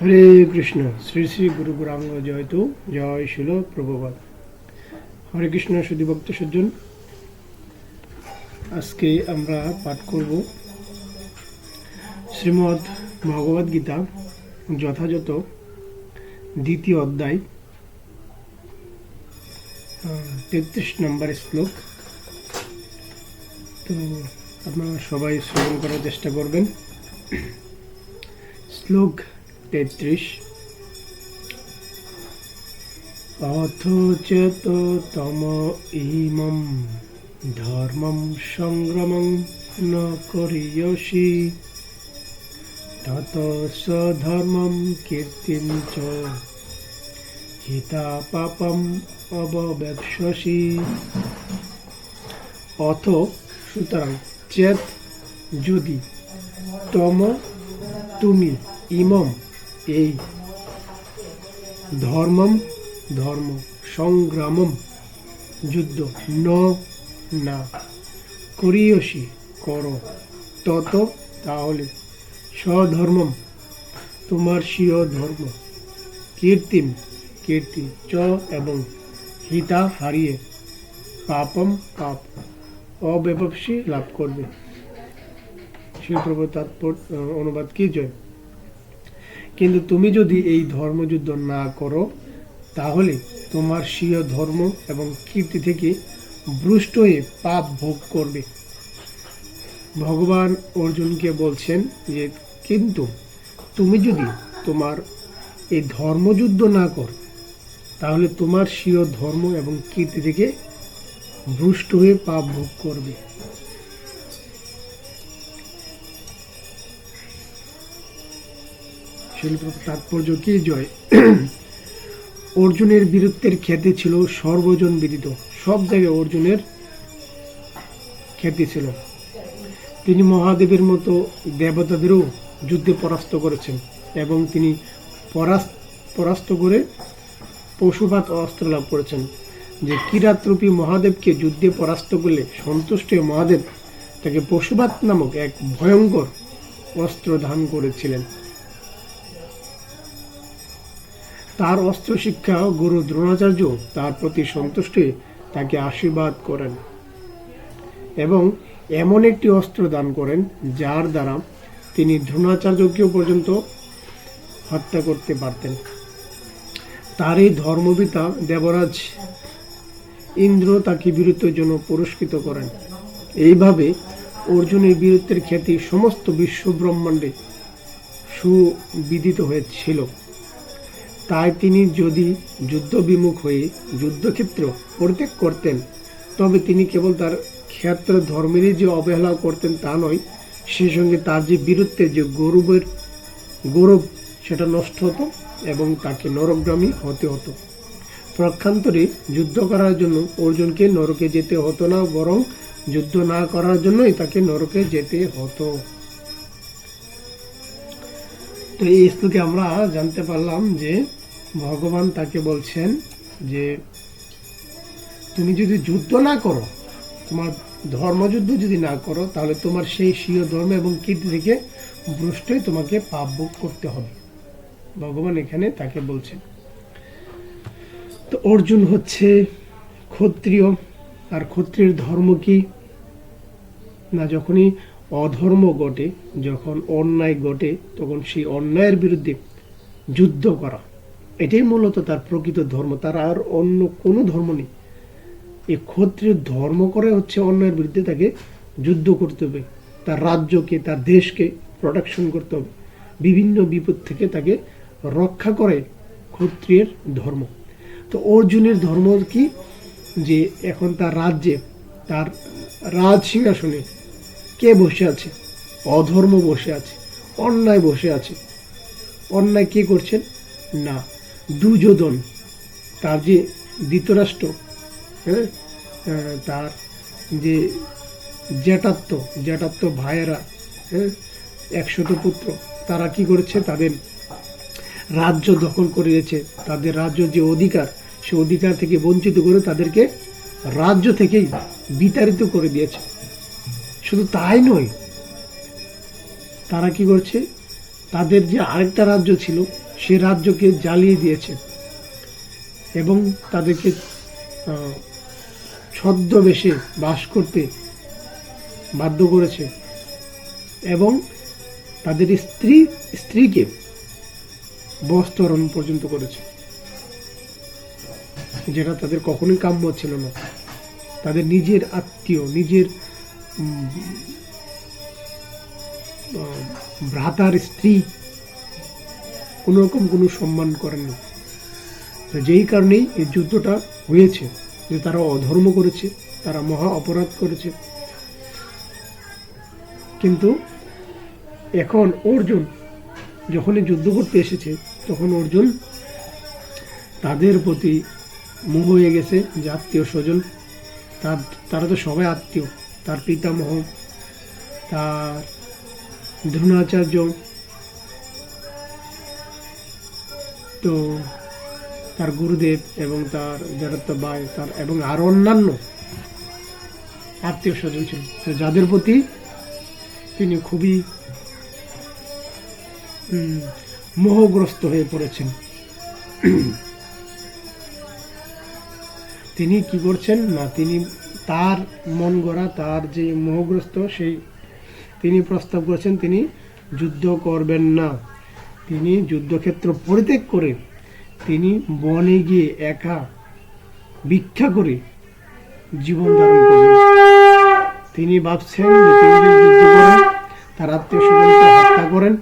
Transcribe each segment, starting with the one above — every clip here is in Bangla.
হরে কৃষ্ণ, শ্রী শ্রী গুরু গুরাঙ্গ জয়তু, জয় শিল প্রভুপাদ। হরে কৃষ্ণ সুধী ভক্ত সজ্জন। আজকে আমরা পাঠ করব শ্রীমদ্ ভগবদ গীতা, যথাযথ দ্বিতীয় অধ্যায় তেত্রিশ নম্বর শ্লোক। তো আপনারা সবাই শ্রবণ করার চেষ্টা করবেন। শ্লোক তেত্রিশ। অথ চেত তম ইমম ধর্মম সংগ্রামং ন করিয়সি। তত স্বধর্মম কীর্তিম চ। হিতা পাপম অবব্যবসি অথ সুতরাং চেত যদি তম তুমি ইমম এই ধর্মম, ধর্ম সংগ্রামম, যুদ্ধ ন, না। করিয়সি, করো। তত তাহলে স্বধর্মম, তোমার স্বীয় ধর্ম কীর্তিম কীর্তি চ এবং হিতা হারিয়ে পাপম পাপ অব্যবসী লাভ করবে। শিলপ্রভু তাৎপর্য, অনুবাদ কি জয়? কিন্তু তুমি যদি এই ধর্মযুদ্ধ না করো, তাহলে তোমার স্বীয় ধর্ম এবং কীর্তি থেকে ভ্রষ্ট হয়ে পাপ ভোগ করবে। ভগবান অর্জুনকে বলছেন যে, কিন্তু তুমি যদি তোমার এই ধর্মযুদ্ধ না কর, তাহলে তোমার স্বীয় ধর্ম এবং কীর্তি থেকে ভ্রষ্ট হয়ে পাপ ভোগ করবে। শিল্প তাৎপর্য কি? জয়। অর্জুনের বীরত্বের খ্যাতি ছিল সর্বজন বিদিত। সব জায়গায় অর্জুনের খ্যাতি ছিল। তিনি মহাদেবের মতো দেবতাদেরও যুদ্ধে পরাস্ত করেছেন এবং তিনি পরাস্ত পরাস্ত করে পশুপাত অস্ত্র লাভ করেছেন। যে কিরাতরূপী মহাদেবকে যুদ্ধে পরাস্ত করলে সন্তুষ্ট মহাদেব তাকে পশুপাত নামক এক ভয়ঙ্কর অস্ত্র দান করেছিলেন। তার অস্ত্র শিক্ষা গুরু দ্রোণাচার্য তার প্রতি সন্তুষ্ট তাকে আশীর্বাদ করেন এবং এমন একটি অস্ত্র দান করেন যার দ্বারা তিনি দ্রোণাচার্যকেও পর্যন্ত হত্যা করতে পারতেন। তার এই ধর্মবিতা দেবরাজ ইন্দ্র তাকে বীরত্বের জন্য পুরস্কৃত করেন। এইভাবে অর্জুনের বীরত্বের খ্যাতি সমস্ত বিশ্ব ব্রহ্মাণ্ডে সুবিদিত হয়েছিল। তাই তিনি যদি যুদ্ধ বিমুখ হয়ে যুদ্ধক্ষেত্র পরিত্যাগ করতেন, তবে তিনি কেবল তার ক্ষেত্র ধর্মেরই যে অবহেলা করতেন তা নয় সেই সঙ্গে তার যে বীরত্বের যে গৌরবের গৌরব, সেটা নষ্ট হতো এবং তাকে নরকগামী হতে হতো। প্রক্ষান্তরে যুদ্ধ করার জন্য অর্জুনকে নরকে যেতে হতো না, বরং যুদ্ধ না করার জন্যই তাকে নরকে যেতে হতো। তো এই শ্লোকে আমরা জানতে পারলাম যে ভগবান তাকে বলছেন যে, তুমি যদি যুদ্ধ না করো, তোমার ধর্মযুদ্ধ যদি না করো, তাহলে তোমার সেই স্বীয় ধর্ম এবং কীর্তি থেকে ভ্রষ্ট হয়ে তোমাকে পাপ ভোগ করতে হবে। ভগবান এখানে তাকে বলছেন। তো অর্জুন হচ্ছে ক্ষত্রিয়, আর ক্ষত্রিয়ের ধর্ম কি? না, যখনই অধর্ম ঘটে, যখন অন্যায় ঘটে, তখন সেই অন্যায়ের বিরুদ্ধে যুদ্ধ করা। এটাই মূলত তার প্রকৃত ধর্ম। তার আর অন্য কোনো ধর্ম নেই। এই ক্ষত্রিয় ধর্ম করে হচ্ছে অন্যের বিরুদ্ধে তাকে যুদ্ধ করতে হবে। তার রাজ্যকে, তার দেশকে প্রোটেকশন করতে হবে। বিভিন্ন বিপদ থেকে তাকে রক্ষা করে ক্ষত্রিয়ের ধর্ম। তো অর্জুনের ধর্ম কি? যে এখন তার রাজ্যে, তার রাজ সিংহাসনে কে বসে আছে? অধর্ম বসে আছে, অন্যায় বসে আছে। অন্যায় কে করছেন? না। দুর্যোধন, তার যে ধৃতরাষ্ট্র হ্যাঁ? তার যে জ্যাঠাত্ম জ্যাঠাত্ম ভাইয়েরা হ্যাঁ? একশত পুত্র, তারা কি করেছে? তাদের রাজ্য দখল করে দিয়েছে। তাদের রাজ্য যে অধিকার, সে অধিকার থেকে বঞ্চিত করে তাদেরকে রাজ্য থেকেই বিতাড়িত করে দিয়েছে। শুধু তাই নয়, তারা কি করছে? তাদের যে আরেকটা রাজ্য ছিল সে রাজ্যকে জ্বালিয়ে দিয়েছে এবং তাদেরকে ছদ্মবেশে বাস করতে বাধ্য করেছে এবং তাদের স্ত্রী, স্ত্রীকে বস্তরণ পর্যন্ত করেছে, যেটা তাদের কখনোই কাম্য ছিল না। তাদের নিজের আত্মীয়, নিজের ভ্রাতার স্ত্রী কোনো রকম কোনো সম্মান করেননি তো যেই কারণেই এই যুদ্ধটা হয়েছে, যে তারা অধর্ম করেছে, তারা মহা অপরাধ করেছে। কিন্তু এখন অর্জুন যখনই যুদ্ধ করতে এসেছে, তখন অর্জুন তাদের প্রতি মোহ হয়ে গেছে, যে আত্মীয় স্বজন। তার, তারা তো সবাই আত্মীয়। তার পিতামহ, তার দ্রোণাচার্য তো তার গুরুদেব এবং তার যারা তো ভাই, তার এবং আরও অন্যান্য আত্মীয় স্বজন ছিল। তো যাদের প্রতি তিনি খুবই মোহগ্রস্ত হয়ে পড়েছেন। তিনি কি করছেন না, তিনি তার মন গড়া, তার যে মোহগ্রস্ত, সেই তিনি প্রস্তাব করেছেন, তিনি যুদ্ধ করবেন না। তিনি যুদ্ধক্ষেত্র পরিত্যাগ করে তিনি বনে গিয়ে একা ভিক্ষা করে জীবন ধারণ করবেন তিনি ভাবছেন যে তিনি যদি যুদ্ধ করেন, তার আত্মীয় স্বজনকে হত্যা করেন,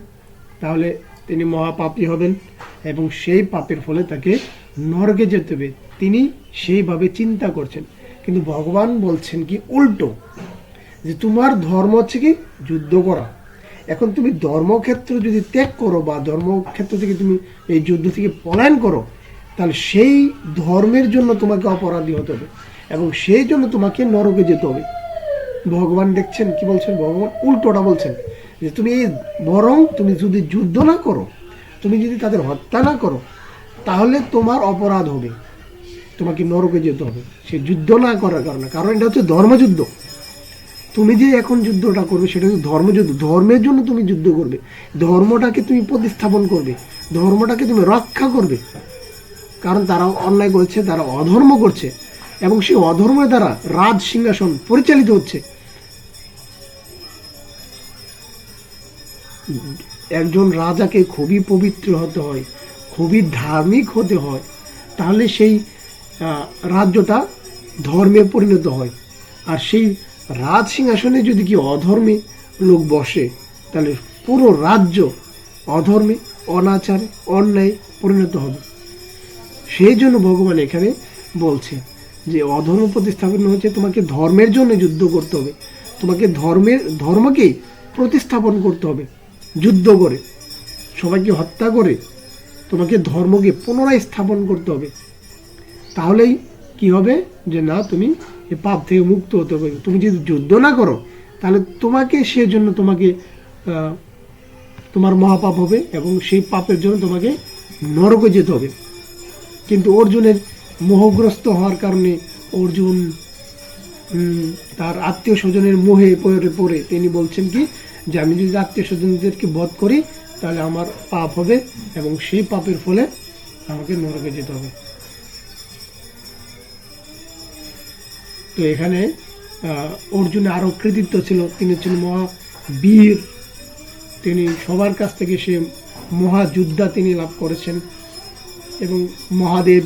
তাহলে তিনি মহাপাপী হবেন এবং সেই পাপের ফলে তাকে নর্গে যেতে হবে। তিনি সেইভাবে চিন্তা করছেন। কিন্তু ভগবান বলছেন কি, উল্টো, যে তোমার ধর্ম হচ্ছে কি, যুদ্ধ করা। এখন তুমি ধর্মক্ষেত্র যদি ত্যাগ করো বা ধর্মক্ষেত্র থেকে তুমি এই যুদ্ধ থেকে পলায়ন করো, তাহলে সেই ধর্মের জন্য তোমাকে অপরাধী হতে হবে এবং সেই জন্য তোমাকে নরকে যেতে হবে। ভগবান দেখছেন, কি বলছেন? ভগবান উল্টোটা বলছেন যে তুমি এই বরং তুমি যদি যুদ্ধ না করো, তুমি যদি তাদের হত্যা না করো, তাহলে তোমার অপরাধ হবে। তোমাকে নরকে যেতে হবে। সে যুদ্ধ না করার কারণে, কারণ এটা হচ্ছে ধর্মযুদ্ধ। তুমি যে এখন যুদ্ধটা করবে, সেটা হচ্ছে ধর্মযুদ্ধ ধর্মের জন্য তুমি যুদ্ধ করবে। ধর্মটাকে তুমি প্রতিস্থাপন করবে। ধর্মটাকে তুমি রক্ষা করবে। কারণ তারা অন্যায় করছে, তারা অধর্ম করছে। এবং সেই অধর্মের দ্বারা রাজ সিংহাসন পরিচালিত হচ্ছে। একজন রাজাকে খুবই পবিত্র হতে হয়, খুবই ধার্মিক হতে হয়। তাহলে সেই রাজ্যটা ধর্মে পরিণত হয়। আর সেই রাজ সিংহাসনে যদি কি অধর্মে লোক বসে, তাহলে পুরো রাজ্য অধর্মে, অনাচারে, অন্যায় পরিণত হবে। সেই জন্য ভগবান এখানে বলছে যে, অধর্ম প্রতিস্থাপন হচ্ছে তোমাকে ধর্মের জন্য যুদ্ধ করতে হবে। তোমাকে ধর্মের ধর্মকে প্রতিস্থাপন করতে হবে, যুদ্ধ করে। সবাইকে হত্যা করে তোমাকে ধর্মকে পুনরায় স্থাপন করতে হবে। তাহলেই কি হবে? যে না, তুমি এ পাপ থেকে মুক্ত হতে পারবে তুমি যদি যুদ্ধ না করো, তাহলে তোমাকে সেজন্য তোমাকে তোমার মহাপাপ হবে এবং সেই পাপের জন্য তোমাকে নরকে যেতে হবে। কিন্তু অর্জুনের মোহগ্রস্ত হওয়ার কারণে অর্জুন তার আত্মীয় স্বজনের মোহে পড়ে পড়ে। তিনি বলছেন কি, যে আমি যদি আত্মীয় স্বজনদেরকে বধ করি, তাহলে আমার পাপ হবে এবং সেই পাপের ফলে আমাকে নরকে যেতে হবে। তো এখানে আহ, অর্জুনের আরও কৃতিত্ব ছিল। তিনি ছিলেন মহা বীর। তিনি সবার কাছ থেকে সে মহাযোদ্ধা তিনি লাভ করেছেন। এবং মহাদেব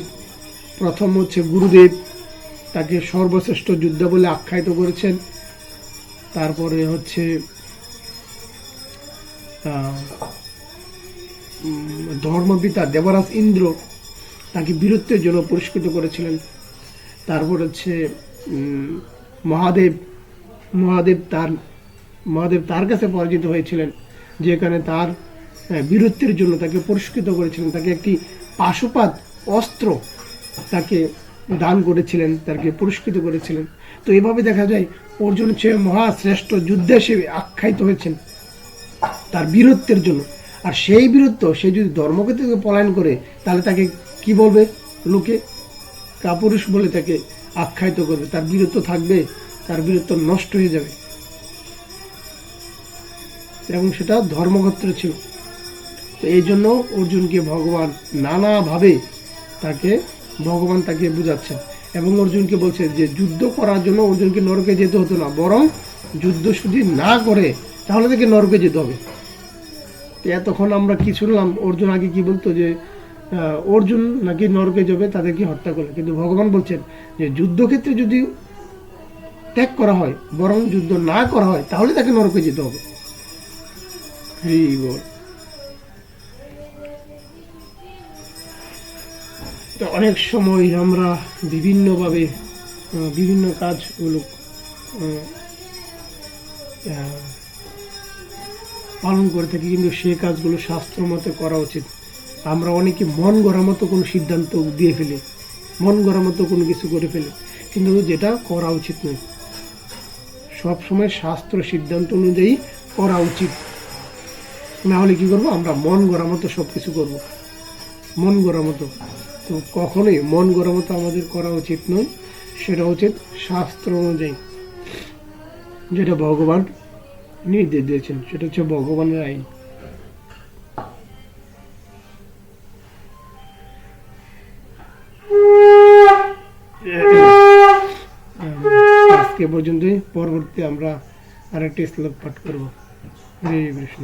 প্রথম হচ্ছে গুরুদেব তাকে সর্বশ্রেষ্ঠ যোদ্ধা বলে আখ্যায়িত করেছেন। তারপরে হচ্ছে ধর্মপিতা দেবরাজ ইন্দ্র তাকে বীরত্বের জন্য পুরস্কৃত করেছিলেন। তারপর হচ্ছে মহাদেব মহাদেব তার মহাদেব তার কাছে পরাজিত হয়েছিলেন যেখানে তার বীরত্বের জন্য তাকে পুরস্কৃত করেছিলেন, তাকে একটি পাশুপাত অস্ত্র তাকে দান করেছিলেন, তাকে পুরস্কৃত করেছিলেন। তো এভাবে দেখা যায়, অর্জুন হচ্ছে মহাশ্রেষ্ঠ যুদ্ধে সে আখ্যায়িত হয়েছেন, তার বীরত্বের জন্য। আর সেই বীরত্ব সে যদি ধর্মকে থেকে পলায়ন করে, তাহলে তাকে কি বলবে? লোকে, কাপুরুষ বলে তাকে আখ্যায়িত করবে। তার বীরত্ব থাকবে, তার বীরত্ব নষ্ট হয়ে যাবে। এবং সেটা ধর্মগত্র ছিল। তো এই জন্য অর্জুনকে ভগবান নানাভাবে তাকে, ভগবান তাকে বুঝাচ্ছেন। এবং অর্জুনকে বলছে যে, যুদ্ধ করার জন্য অর্জুনকে নরকে যেতে হতো না। বরং যুদ্ধ যদি না করে তাহলে তাকে নরকে যেতে হবে। এতক্ষণ আমরা কি শুনলাম? অর্জুন আগে কি বলতো যে অর্জুন নাকি নরকে যাবে তাদেরকে হত্যা করে কিন্তু ভগবান বলছেন যে যুদ্ধক্ষেত্রে যদি ত্যাগ করা হয়, বরং যুদ্ধ না করা হয়, তাহলে তাকে নরকে যেতে হবে। তো অনেক সময় আমরা বিভিন্নভাবে বিভিন্ন কাজগুলো পালন করে থাকি, কিন্তু সে কাজগুলো শাস্ত্র মতে করা উচিত। আমরা অনেকে মন গড়া মতো কোনো সিদ্ধান্ত দিয়ে ফেলি, মন গড়া মতো কোনো কিছু করে ফেলি। কিন্তু যেটা করা উচিত নয়। সব সময় শাস্ত্র সিদ্ধান্ত অনুযায়ী করা উচিত। না হলে কি করব? আমরা মন গড়া মতো সব কিছু করব। মন গড়া মতো। তো কখনোই মন গড়া মতো আমাদের করা উচিত নয়। সেটা উচিত শাস্ত্র অনুযায়ী। যেটা ভগবান নির্দেশ দিয়েছেন, সেটা হচ্ছে ভগবানের আইন। পর্যন্তই পরবর্তী আমরা আরেকটি শ্লোক পাঠ করব। হরে কৃষ্ণ।